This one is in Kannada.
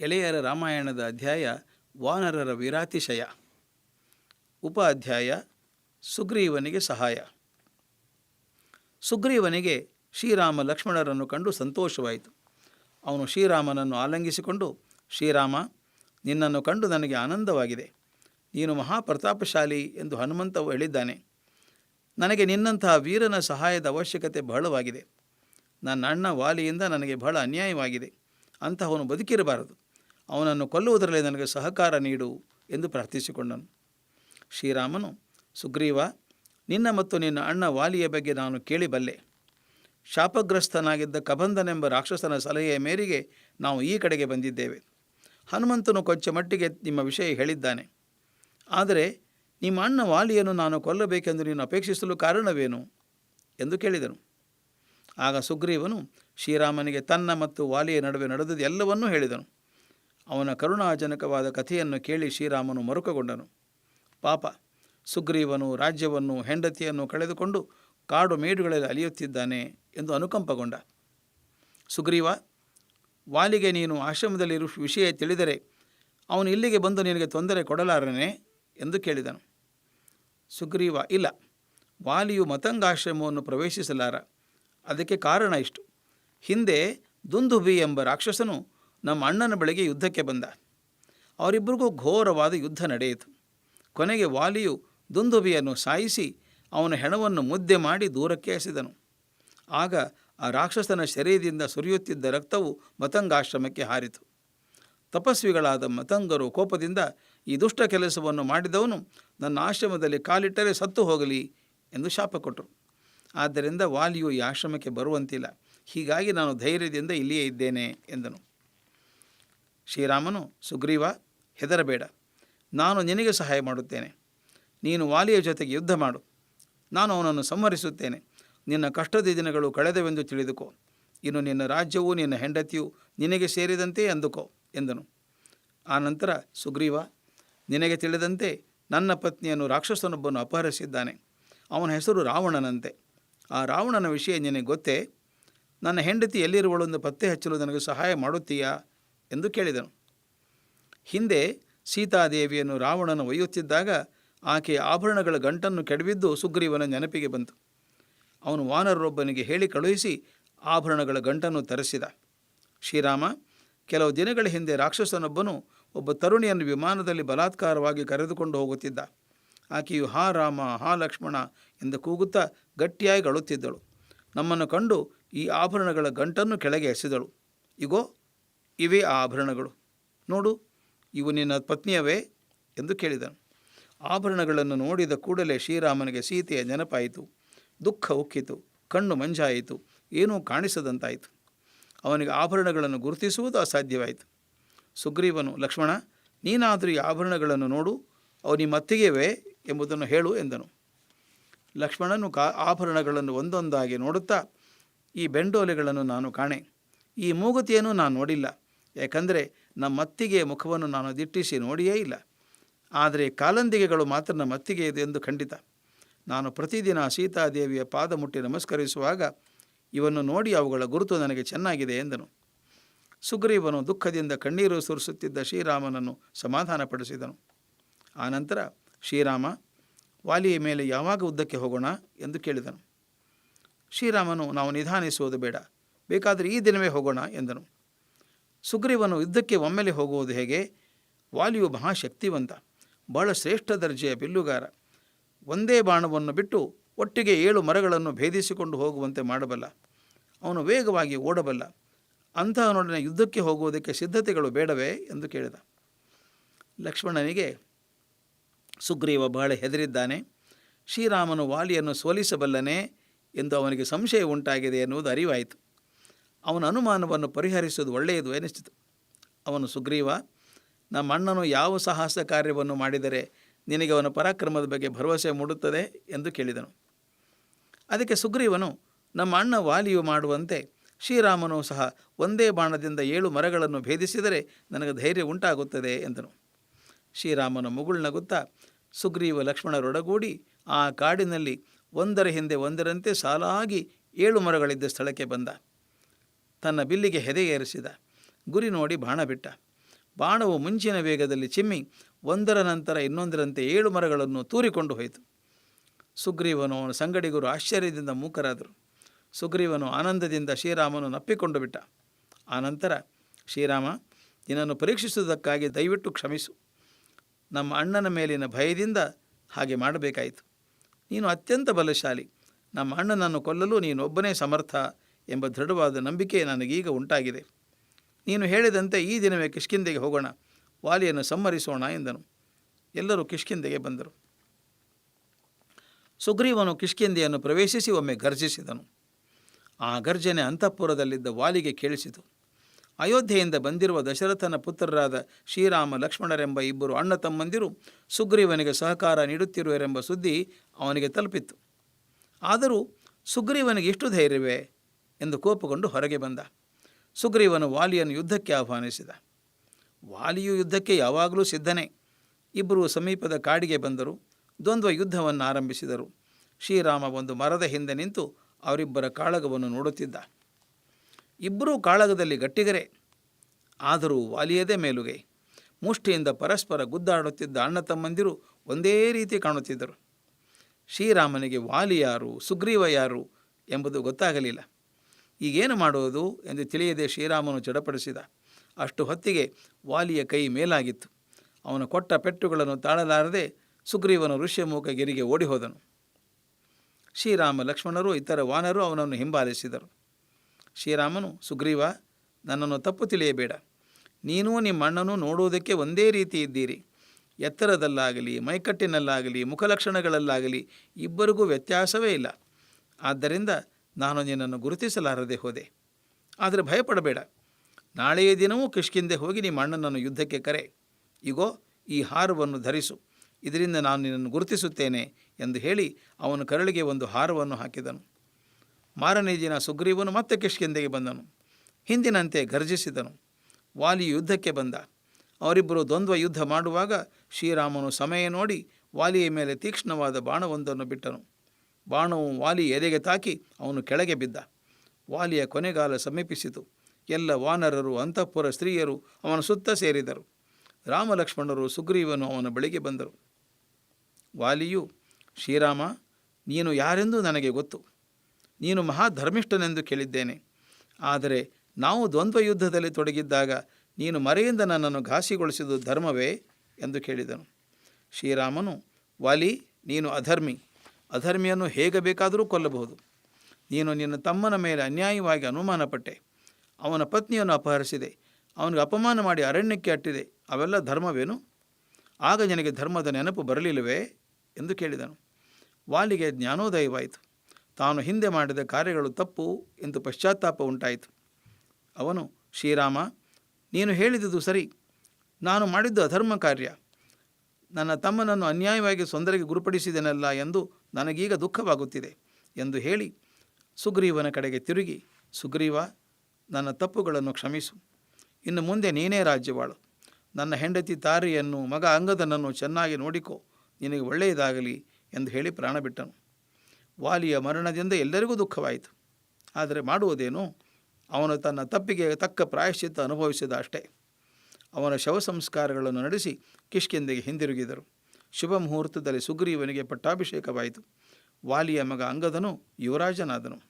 ಎಳೆಯರ ರಾಮಾಯಣದ ಅಧ್ಯಾಯ ವಾನರರ ವಿರಾತಿಶಯ. ಉಪ ಅಧ್ಯಾಯ ಸುಗ್ರೀವನಿಗೆ ಸಹಾಯ. ಸುಗ್ರೀವನಿಗೆ ಶ್ರೀರಾಮ ಲಕ್ಷ್ಮಣರನ್ನು ಕಂಡು ಸಂತೋಷವಾಯಿತು. ಅವನು ಶ್ರೀರಾಮನನ್ನು ಆಲಂಗಿಸಿಕೊಂಡು, ಶ್ರೀರಾಮ, ನಿನ್ನನ್ನು ಕಂಡು ನನಗೆ ಆನಂದವಾಗಿದೆ. ನೀನು ಮಹಾಪ್ರತಾಪಶಾಲಿ ಎಂದು ಹನುಮಂತವು ಹೇಳಿದ್ದಾನೆ. ನನಗೆ ನಿನ್ನಂತಹ ವೀರನ ಸಹಾಯದ ಅವಶ್ಯಕತೆ ಬಹಳವಾಗಿದೆ. ನನ್ನ ಅಣ್ಣ ವಾಲಿಯಿಂದ ನನಗೆ ಬಹಳ ಅನ್ಯಾಯವಾಗಿದೆ. ಅಂತಹವನು ಬದುಕಿರಬಾರದು. ಅವನನ್ನು ಕೊಲ್ಲುವುದರಲ್ಲಿ ನನಗೆ ಸಹಕಾರ ನೀಡು ಎಂದು ಪ್ರಾರ್ಥಿಸಿಕೊಂಡನು. ಶ್ರೀರಾಮನು, ಸುಗ್ರೀವ, ನಿನ್ನ ಮತ್ತು ನಿನ್ನ ಅಣ್ಣ ವಾಲಿಯ ಬಗ್ಗೆ ನಾನು ಕೇಳಿಬಲ್ಲೆ. ಶಾಪಗ್ರಸ್ತನಾಗಿದ್ದ ಕಬಂಧನೆಂಬ ರಾಕ್ಷಸನ ಸಲಹೆಯ ಮೇರೆಗೆ ನಾವು ಈ ಕಡೆಗೆ ಬಂದಿದ್ದೇವೆ. ಹನುಮಂತನು ಕೊಂಚ ಮಟ್ಟಿಗೆ ನಿಮ್ಮ ವಿಷಯ ಹೇಳಿದ್ದಾನೆ. ಆದರೆ ನಿಮ್ಮ ಅಣ್ಣ ವಾಲಿಯನ್ನು ನಾನು ಕೊಲ್ಲಬೇಕೆಂದು ನೀನು ಅಪೇಕ್ಷಿಸಲು ಕಾರಣವೇನು? ಎಂದು ಕೇಳಿದನು. ಆಗ ಸುಗ್ರೀವನು ಶ್ರೀರಾಮನಿಗೆ ತನ್ನ ಮತ್ತು ವಾಲಿಯ ನಡುವೆ ನಡೆದದ್ದು ಎಲ್ಲವನ್ನೂ ಹೇಳಿದನು. ಅವನ ಕರುಣಾಜನಕವಾದ ಕಥೆಯನ್ನು ಕೇಳಿ ಶ್ರೀರಾಮನು ಮರುಕಗೊಂಡನು. ಪಾಪ, ಸುಗ್ರೀವನು ರಾಜ್ಯವನ್ನು, ಹೆಂಡತಿಯನ್ನು ಕಳೆದುಕೊಂಡು ಕಾಡು ಮೇಡುಗಳಲ್ಲಿ ಅಲಿಯುತ್ತಿದ್ದಾನೆ ಎಂದು ಅನುಕಂಪಗೊಂಡ. ಸುಗ್ರೀವ, ವಾಲಿಗೆ ನೀನು ಆಶ್ರಮದಲ್ಲಿರುವ ವಿಷಯ ತಿಳಿದರೆ ಅವನು ಇಲ್ಲಿಗೆ ಬಂದು ನಿನಗೆ ತೊಂದರೆ ಕೊಡಲಾರನೆ ಎಂದು ಕೇಳಿದನು. ಸುಗ್ರೀವ, ಇಲ್ಲ, ವಾಲಿಯು ಮತಂಗಾಶ್ರಮವನ್ನು ಪ್ರವೇಶಿಸಲಾರ. ಅದಕ್ಕೆ ಕಾರಣ ಇಷ್ಟು. ಹಿಂದೆ ದುಂದುಬಿ ಎಂಬ ರಾಕ್ಷಸನು ನಮ್ಮ ಅಣ್ಣನ ಬಳಿಗೆ ಯುದ್ಧಕ್ಕೆ ಬಂದ. ಅವರಿಬ್ಬರಿಗೂ ಘೋರವಾದ ಯುದ್ಧ ನಡೆಯಿತು. ಕೊನೆಗೆ ವಾಲಿಯು ದುಂದುಬಿಯನ್ನು ಸಾಯಿಸಿ ಅವನ ಹೆಣವನ್ನು ಮುದ್ದೆ ಮಾಡಿ ದೂರಕ್ಕೆ ಎಸೆದನು. ಆಗ ಆ ರಾಕ್ಷಸನ ಶರೀರದಿಂದ ಸುರಿಯುತ್ತಿದ್ದ ರಕ್ತವು ಮತಂಗಾಶ್ರಮಕ್ಕೆ ಹಾರಿತು. ತಪಸ್ವಿಗಳಾದ ಮತಂಗರು ಕೋಪದಿಂದ, ಈ ದುಷ್ಟ ಕೆಲಸವನ್ನು ಮಾಡಿದವನು ನನ್ನ ಆಶ್ರಮದಲ್ಲಿ ಕಾಲಿಟ್ಟರೆ ಸತ್ತು ಹೋಗಲಿ ಎಂದು ಶಾಪ ಕೊಟ್ಟರು ಆದ್ದರಿಂದ ವಾಲಿಯು ಈ ಆಶ್ರಮಕ್ಕೆ ಬರುವಂತಿಲ್ಲ. ಹೀಗಾಗಿ ನಾನು ಧೈರ್ಯದಿಂದ ಇಲ್ಲಿಯೇ ಇದ್ದೇನೆ ಎಂದನು. ಶ್ರೀರಾಮನು, ಸುಗ್ರೀವ, ಹೆದರಬೇಡ. ನಾನು ನಿನಗೆ ಸಹಾಯ ಮಾಡುತ್ತೇನೆ. ನೀನು ವಾಲಿಯ ಜೊತೆಗೆ ಯುದ್ಧ ಮಾಡು. ನಾನು ಅವನನ್ನು ಸಂಹರಿಸುತ್ತೇನೆ. ನಿನ್ನ ಕಷ್ಟದ ದಿನಗಳು ಕಳೆದವೆಂದು ತಿಳಿದುಕೋ. ಇನ್ನು ನಿನ್ನ ರಾಜ್ಯವು, ನಿನ್ನ ಹೆಂಡತಿಯು ನಿನಗೆ ಸೇರಿದಂತೆ ಅಂದುಕೋ, ಎಂದನು. ಆನಂತರ ಸುಗ್ರೀವ, ನಿನಗೆ ತಿಳಿದಂತೆ ನನ್ನ ಪತ್ನಿಯನ್ನು ರಾಕ್ಷಸನೊಬ್ಬನು ಅಪಹರಿಸಿದ್ದಾನೆ. ಅವನ ಹೆಸರು ರಾವಣನಂತೆ. ಆ ರಾವಣನ ವಿಷಯ ನಿನಗೆ ಗೊತ್ತೇ? ನನ್ನ ಹೆಂಡತಿ ಎಲ್ಲಿರುವಳೆಂದು ಪತ್ತೆ ಹಚ್ಚಲು ನನಗೆ ಸಹಾಯ ಮಾಡುತ್ತೀಯಾ? ಎಂದು ಕೇಳಿದನು. ಹಿಂದೆ ಸೀತಾದೇವಿಯನ್ನು ರಾವಣನು ಒಯ್ಯುತ್ತಿದ್ದಾಗ ಆಕೆಯ ಆಭರಣಗಳ ಗಂಟನ್ನು ಕೆಡವಿದ್ದು ಸುಗ್ರೀವನ ನೆನಪಿಗೆ ಬಂತು. ಅವನು ವಾನರರೊಬ್ಬನಿಗೆ ಹೇಳಿ ಕಳುಹಿಸಿ ಆಭರಣಗಳ ಗಂಟನ್ನು ತರಿಸಿದ. ಶ್ರೀರಾಮ, ಕೆಲವು ದಿನಗಳ ಹಿಂದೆ ರಾಕ್ಷಸನೊಬ್ಬನು ಒಬ್ಬ ತರುಣಿಯನ್ನು ವಿಮಾನದಲ್ಲಿ ಬಲಾತ್ಕಾರವಾಗಿ ಕರೆದುಕೊಂಡು ಹೋಗುತ್ತಿದ್ದ. ಆಕೆಯು ಹಾ ರಾಮ, ಹಾ ಲಕ್ಷ್ಮಣ ಎಂದು ಕೂಗುತ್ತಾ ಗಟ್ಟಿಯಾಗಿ ಅಳುತ್ತಿದ್ದಳು. ನಮ್ಮನ್ನು ಕಂಡು ಈ ಆಭರಣಗಳ ಗಂಟನ್ನು ಕೆಳಗೆ ಎಸೆದಳು. ಇಗೋ ಇವೇ ಆಭರಣಗಳು. ನೋಡು, ಇವು ನಿನ್ನ ಪತ್ನಿಯವೇ ಎಂದು ಕೇಳಿದನು. ಆಭರಣಗಳನ್ನು ನೋಡಿದ ಕೂಡಲೇ ಶ್ರೀರಾಮನಿಗೆ ಸೀತೆಯ ನೆನಪಾಯಿತು. ದುಃಖ ಉಕ್ಕಿತು, ಕಣ್ಣು ಮಂಜಾಯಿತು, ಏನೂ ಕಾಣಿಸದಂತಾಯಿತು. ಅವನಿಗೆ ಆಭರಣಗಳನ್ನು ಗುರುತಿಸುವುದು ಅಸಾಧ್ಯವಾಯಿತು. ಸುಗ್ರೀವನು, ಲಕ್ಷ್ಮಣ, ನೀನಾದರೂ ಈ ಆಭರಣಗಳನ್ನು ನೋಡು, ಅವು ನಿಮ್ಮ ಎಂಬುದನ್ನು ಹೇಳು ಎಂದನು. ಲಕ್ಷ್ಮಣನು ಕಾ, ಆಭರಣಗಳನ್ನು ಒಂದೊಂದಾಗಿ ನೋಡುತ್ತಾ, ಈ ಬೆಂಡೋಲೆಗಳನ್ನು ನಾನು ಕಾಣೆ. ಈ ಮೂಗುತಿಯನ್ನು ನಾನು ನೋಡಿಲ್ಲ. ಯಾಕಂದರೆ ನಮ್ಮತ್ತಿಗೆ ಮುಖವನ್ನು ನಾನು ದಿಟ್ಟಿಸಿ ನೋಡಿಯೇ ಇಲ್ಲ. ಆದರೆ ಕಾಲಂದಿಗೆಗಳು ಮಾತ್ರ ನಮ್ಮತ್ತಿಗೆ ಇದೆ ಎಂದು ಖಂಡಿತ. ನಾನು ಪ್ರತಿದಿನ ಸೀತಾದೇವಿಯ ಪಾದ ಮುಟ್ಟಿ ನಮಸ್ಕರಿಸುವಾಗ ಇವನ್ನು ನೋಡಿ ಅವುಗಳ ಗುರುತು ನನಗೆ ಚೆನ್ನಾಗಿದೆ ಎಂದನು. ಸುಗ್ರೀವನು ದುಃಖದಿಂದ ಕಣ್ಣೀರು ಸುರಿಸುತ್ತಿದ್ದ ಶ್ರೀರಾಮನನ್ನು ಸಮಾಧಾನಪಡಿಸಿದನು. ಆನಂತರ, ಶ್ರೀರಾಮ, ವಾಲಿಯ ಮೇಲೆ ಯಾವಾಗ ಉದ್ದಕ್ಕೆ ಹೋಗೋಣ? ಎಂದು ಕೇಳಿದನು. ಶ್ರೀರಾಮನು, ನಾವು ನಿಧಾನಿಸುವುದು ಬೇಡ. ಬೇಕಾದರೆ ಈ ದಿನವೇ ಹೋಗೋಣ, ಎಂದನು. ಸುಗ್ರೀವನು ಯುದ್ಧಕ್ಕೆ ಒಮ್ಮೆಲೆ ಹೋಗುವುದು ಹೇಗೆ? ವಾಲಿಯು ಮಹಾಶಕ್ತಿವಂತ, ಬಹಳ ಶ್ರೇಷ್ಠ ದರ್ಜೆಯ ಬಿಲ್ಲುಗಾರ. ಒಂದೇ ಬಾಣವನ್ನು ಬಿಟ್ಟು ಒಟ್ಟಿಗೆ ಏಳು ಮರಗಳನ್ನು ಭೇದಿಸಿಕೊಂಡು ಹೋಗುವಂತೆ ಮಾಡಬಲ್ಲ. ಅವನು ವೇಗವಾಗಿ ಓಡಬಲ್ಲ. ಅಂತಹನೊಡನೆ ಯುದ್ಧಕ್ಕೆ ಹೋಗುವುದಕ್ಕೆ ಸಿದ್ಧತೆಗಳು ಬೇಡವೇ? ಎಂದು ಕೇಳಿದ. ಲಕ್ಷ್ಮಣನಿಗೆ, ಸುಗ್ರೀವ ಬಹಳ ಹೆದರಿದ್ದಾನೆ. ಶ್ರೀರಾಮನು ವಾಲಿಯನ್ನು ಸೋಲಿಸಬಲ್ಲನೆ ಎಂದು ಅವನಿಗೆ ಸಂಶಯ ಉಂಟಾಗಿದೆ ಎನ್ನುವುದು ಅರಿವಾಯಿತು. ಅವನ ಅನುಮಾನವನ್ನು ಪರಿಹರಿಸುವುದು ಒಳ್ಳೆಯದು ಎನಿಸಿತು ಅವನು ಸುಗ್ರೀವ, ನಮ್ಮ ಅಣ್ಣನು ಯಾವ ಸಾಹಸ ಕಾರ್ಯವನ್ನು ಮಾಡಿದರೆ ನಿನಗೆ ಅವನ ಪರಾಕ್ರಮದ ಬಗ್ಗೆ ಭರವಸೆ ಮೂಡುತ್ತದೆ ಎಂದು ಕೇಳಿದನು. ಅದಕ್ಕೆ ಸುಗ್ರೀವನು, ನಮ್ಮ ಅಣ್ಣ ವಾಲಿಯು ಮಾಡುವಂತೆ ಶ್ರೀರಾಮನು ಸಹ ಒಂದೇ ಬಾಣದಿಂದ ಏಳು ಮರಗಳನ್ನು ಭೇದಿಸಿದರೆ ನನಗೆ ಧೈರ್ಯ ಉಂಟಾಗುತ್ತದೆ ಎಂದನು. ಶ್ರೀರಾಮನ ಮುಗುಳ್ನಗುತ್ತಾ ಸುಗ್ರೀವ ಲಕ್ಷ್ಮಣರೊಡಗೂಡಿ ಆ ಕಾಡಿನಲ್ಲಿ ಒಂದರ ಹಿಂದೆ ಒಂದರಂತೆ ಸಾಲಾಗಿ ಏಳು ಮರಗಳಿದ್ದ ಸ್ಥಳಕ್ಕೆ ಬಂದ. ತನ್ನ ಬಿಲ್ಲಿಗೆ ಹೆದೆ ಏರಿಸಿದ ಗುರಿ ನೋಡಿ ಬಾಣ ಬಿಟ್ಟ. ಬಾಣವು ಮುಂಚಿನ ವೇಗದಲ್ಲಿ ಚಿಮ್ಮಿ ಒಂದರ ನಂತರ ಇನ್ನೊಂದರಂತೆ ಏಳು ಮರಗಳನ್ನು ತೂರಿಕೊಂಡು ಹೋಯಿತು. ಸುಗ್ರೀವನು ಅವನ ಸಂಗಡಿಗರು ಆಶ್ಚರ್ಯದಿಂದ ಮೂಕರಾದರು. ಸುಗ್ರೀವನು ಆನಂದದಿಂದ ಶ್ರೀರಾಮನು ನಪ್ಪಿಕೊಂಡು ಬಿಟ್ಟ. ಆನಂತರ, ಶ್ರೀರಾಮ, ನಿನ್ನನ್ನು ಪರೀಕ್ಷಿಸುವುದಕ್ಕಾಗಿ ದಯವಿಟ್ಟು ಕ್ಷಮಿಸು. ನಮ್ಮ ಅಣ್ಣನ ಮೇಲಿನ ಭಯದಿಂದ ಹಾಗೆ ಮಾಡಬೇಕಾಯಿತು. ನೀನು ಅತ್ಯಂತ ಬಲಶಾಲಿ. ನಮ್ಮ ಅಣ್ಣನನ್ನು ಕೊಲ್ಲಲು ನೀನೊಬ್ಬನೇ ಸಮರ್ಥ. ಎಂಬ ದೃಢವಾದ ನಂಬಿಕೆ ನನಗೀಗ ಉಂಟಾಗಿದೆ. ನೀನು ಹೇಳಿದಂತೆ ಈ ದಿನವೇ ಕಿಷ್ಕಿಂದೆಗೆ ಹೋಗೋಣ, ವಾಲಿಯನ್ನು ಸಂಹರಿಸೋಣ ಎಂದನು. ಎಲ್ಲರೂ ಕಿಷ್ಕಿಂದೆಗೆ ಬಂದರು. ಸುಗ್ರೀವನು ಕಿಷ್ಕಿಂದೆಯನ್ನು ಪ್ರವೇಶಿಸಿ ಒಮ್ಮೆ ಗರ್ಜಿಸಿದನು. ಆ ಗರ್ಜನೆ ಅಂತಃಪುರದಲ್ಲಿದ್ದ ವಾಲಿಗೆ ಕೇಳಿಸಿತು. ಅಯೋಧ್ಯೆಯಿಂದ ಬಂದಿರುವ ದಶರಥನ ಪುತ್ರರಾದ ಶ್ರೀರಾಮ ಲಕ್ಷ್ಮಣರೆಂಬ ಇಬ್ಬರು ಅಣ್ಣ ತಮ್ಮಂದಿರು ಸುಗ್ರೀವನಿಗೆ ಸಹಕಾರ ನೀಡುತ್ತಿರುವರೆಂಬ ಸುದ್ದಿ ಅವನಿಗೆ ತಲುಪಿತ್ತು. ಆದರೂ ಸುಗ್ರೀವನಿಗೆ ಎಷ್ಟು ಧೈರ್ಯವೇ? ಎಂದು ಕೋಪಗೊಂಡು ಹೊರಗೆ ಬಂದ. ಸುಗ್ರೀವನು ವಾಲಿಯನ್ನು ಯುದ್ಧಕ್ಕೆ ಆಹ್ವಾನಿಸಿದ. ವಾಲಿಯು ಯುದ್ಧಕ್ಕೆ ಯಾವಾಗಲೂ ಸಿದ್ಧನೇ. ಇಬ್ಬರು ಸಮೀಪದ ಕಾಡಿಗೆ ಬಂದರು. ದ್ವಂದ್ವ ಯುದ್ಧವನ್ನು ಆರಂಭಿಸಿದರು. ಶ್ರೀರಾಮ ಒಂದು ಮರದ ಹಿಂದೆ ನಿಂತು ಅವರಿಬ್ಬರ ಕಾಳಗವನ್ನು ನೋಡುತ್ತಿದ್ದ. ಇಬ್ಬರೂ ಕಾಳಗದಲ್ಲಿ ಗಟ್ಟಿಗರೆ. ಆದರೂ ವಾಲಿಯದೇ ಮೇಲುಗೆ. ಮುಷ್ಟಿಯಿಂದ ಪರಸ್ಪರ ಗುದ್ದಾಡುತ್ತಿದ್ದ ಅಣ್ಣ ತಮ್ಮಂದಿರು ಒಂದೇ ರೀತಿ ಕಾಣುತ್ತಿದ್ದರು. ಶ್ರೀರಾಮನಿಗೆ ವಾಲಿ ಯಾರು, ಸುಗ್ರೀವ ಯಾರು ಎಂಬುದು ಗೊತ್ತಾಗಲಿಲ್ಲ. ಈಗೇನು ಮಾಡುವುದು ಎಂದು ತಿಳಿಯದೆ ಶ್ರೀರಾಮನು ಚಡಪಡಿಸಿದ. ಅಷ್ಟು ಹೊತ್ತಿಗೆ ವಾಲಿಯ ಕೈ ಮೇಲಾಗಿತ್ತು. ಅವನು ಕೊಟ್ಟ ಪೆಟ್ಟುಗಳನ್ನು ತಾಳಲಾರದೆ ಸುಗ್ರೀವನು ಋಷ್ಯಮುಖ ಗಿರಿಗೆ ಓಡಿಹೋದನು. ಶ್ರೀರಾಮ ಲಕ್ಷ್ಮಣರು, ಇತರ ವಾನರು ಅವನನ್ನು ಹಿಂಬಾಲಿಸಿದರು. ಶ್ರೀರಾಮನು, ಸುಗ್ರೀವ, ನನ್ನನ್ನು ತಪ್ಪು ತಿಳಿಯಬೇಡ. ನೀನೂ ನಿಮ್ಮ ಅಣ್ಣನೂ ನೋಡುವುದಕ್ಕೆ ಒಂದೇ ರೀತಿ ಇದ್ದೀರಿ. ಎತ್ತರದಲ್ಲಾಗಲಿ, ಮೈಕಟ್ಟಿನಲ್ಲಾಗಲಿ, ಮುಖಲಕ್ಷಣಗಳಲ್ಲಾಗಲಿ ಇಬ್ಬರಿಗೂ ವ್ಯತ್ಯಾಸವೇ ಇಲ್ಲ. ಆದ್ದರಿಂದ ನಾನು ನಿನ್ನನ್ನು ಗುರುತಿಸಲಾರದೆ ಹೋದೆ. ಆದರೆ ಭಯಪಡಬೇಡ. ನಾಳೆಯ ದಿನವೂ ಕಿಷ್ಕಿಂದೆ ಹೋಗಿ ನಿಮ್ಮ ಅಣ್ಣನನ್ನು ಯುದ್ಧಕ್ಕೆ ಕರೆ. ಇಗೋ, ಈ ಹಾರವನ್ನು ಧರಿಸು. ಇದರಿಂದ ನಾನು ನಿನ್ನನ್ನು ಗುರುತಿಸುತ್ತೇನೆ ಎಂದು ಹೇಳಿ ಅವನು ಕರಳಿಗೆ ಒಂದು ಹಾರವನ್ನು ಹಾಕಿದನು. ಮಾರನೇ ದಿನ ಸುಗ್ರೀವನು ಮತ್ತೆ ಕಿಷ್ಕಿಂದೆಗೆ ಬಂದನು. ಹಿಂದಿನಂತೆ ಗರ್ಜಿಸಿದನು ವಾಲಿ ಯುದ್ಧಕ್ಕೆ ಬಂದ. ಅವರಿಬ್ಬರು ದ್ವಂದ್ವ ಯುದ್ಧ ಮಾಡುವಾಗ ಶ್ರೀರಾಮನು ಸಮಯ ನೋಡಿ ವಾಲಿಯ ಮೇಲೆ ತೀಕ್ಷ್ಣವಾದ ಬಾಣವೊಂದನ್ನು ಬಿಟ್ಟನು. ಬಾಣವು ವಾಲಿ ಎದೆಗೆ ತಾಕಿ ಅವನು ಕೆಳಗೆ ಬಿದ್ದ. ವಾಲಿಯ ಕೊನೆಗಾಲ ಸಮೀಪಿಸಿತು. ಎಲ್ಲ ವಾನರರು, ಅಂತಃಪುರ ಸ್ತ್ರೀಯರು ಅವನ ಸುತ್ತ ಸೇರಿದರು. ರಾಮಲಕ್ಷ್ಮಣರು, ಸುಗ್ರೀವನು ಅವನ ಬಳಿಗೆ ಬಂದರು. ವಾಲಿಯು, ಶ್ರೀರಾಮ, ನೀನು ಯಾರೆಂದು ನನಗೆ ಗೊತ್ತು? ನೀನು ಮಹಾಧರ್ಮಿಷ್ಠನೆಂದು ಕೇಳಿದ್ದೇನೆ. ಆದರೆ ನಾವು ದ್ವಂದ್ವ ಯುದ್ಧದಲ್ಲಿ ತೊಡಗಿದ್ದಾಗ ನೀನು ಮರೆಯಿಂದ ನನ್ನನ್ನು ಘಾಸಿಗೊಳಿಸಿದು ಧರ್ಮವೇ? ಎಂದು ಕೇಳಿದನು. ಶ್ರೀರಾಮನು, ವಾಲಿ, ನೀನು ಅಧರ್ಮಿ. ಅಧರ್ಮಿಯನ್ನು ಹೇಗೆ ಬೇಕಾದರೂ ಕೊಲ್ಲಬಹುದು. ನೀನು ನಿನ್ನ ತಮ್ಮನ ಮೇಲೆ ಅನ್ಯಾಯವಾಗಿ ಅನುಮಾನಪಟ್ಟೆ. ಅವನ ಪತ್ನಿಯನ್ನು ಅಪಹರಿಸಿದೆ. ಅವನಿಗೆ ಅಪಮಾನ ಮಾಡಿ ಅರಣ್ಯಕ್ಕೆ ಅಟ್ಟಿದೆ. ಅವೆಲ್ಲ ಧರ್ಮವೇನು? ಆಗ ನಿನಗೆ ಧರ್ಮದ ನೆನಪು ಬರಲಿಲ್ಲವೇ? ಎಂದು ಕೇಳಿದನು. ವಾಲಿಗೆ ಜ್ಞಾನೋದಯವಾಯಿತು. ತಾನು ಹಿಂದೆ ಮಾಡಿದ ಕಾರ್ಯಗಳು ತಪ್ಪು ಎಂದು ಪಶ್ಚಾತ್ತಾಪ ಉಂಟಾಯಿತು. ಅವನು, ಶ್ರೀರಾಮ, ನೀನು ಹೇಳಿದುದು ಸರಿ. ನಾನು ಮಾಡಿದ್ದು ಅಧರ್ಮ ಕಾರ್ಯ. ನನ್ನ ತಮ್ಮನನ್ನು ಅನ್ಯಾಯವಾಗಿ ತೊಂದರೆಗೆ ಗುರುಪಡಿಸಿದೆನಲ್ಲ ಎಂದು ನನಗೀಗ ದುಃಖವಾಗುತ್ತಿದೆ ಎಂದು ಹೇಳಿ ಸುಗ್ರೀವನ ಕಡೆಗೆ ತಿರುಗಿ, ಸುಗ್ರೀವ, ನನ್ನ ತಪ್ಪುಗಳನ್ನು ಕ್ಷಮಿಸು. ಇನ್ನು ಮುಂದೆ ನೀನೇ ರಾಜ್ಯವಾಳು. ನನ್ನ ಹೆಂಡತಿ ತಾರಿಯನ್ನು ಮಗ ಅಂಗದನನ್ನು ಚೆನ್ನಾಗಿ ನೋಡಿಕೋ. ನಿನಗೆ ಒಳ್ಳೆಯದಾಗಲಿ ಎಂದು ಹೇಳಿ ಪ್ರಾಣ ಬಿಟ್ಟನು. ವಾಲಿಯ ಮರಣದಿಂದ ಎಲ್ಲರಿಗೂ ದುಃಖವಾಯಿತು. ಆದರೆ ಮಾಡುವುದೇನು? ಅವನು ತನ್ನ ತಪ್ಪಿಗೆ ತಕ್ಕ ಪ್ರಾಯಶ್ಚಿತ್ತ ಅನುಭವಿಸಿದ ಅಷ್ಟೇ. ಅವನ ಶವ ಸಂಸ್ಕಾರಗಳನ್ನು ನಡೆಸಿ ಕಿಷ್ಕಿಂದೆಗೆ ಹಿಂದಿರುಗಿದರು. ಶುಭ ಮುಹೂರ್ತದಲ್ಲಿ ಸುಗ್ರೀವನಿಗೆ ಪಟ್ಟಾಭಿಷೇಕವಾಯಿತು. ವಾಲಿಯ ಮಗ ಅಂಗದನು ಯುವರಾಜನಾದನು.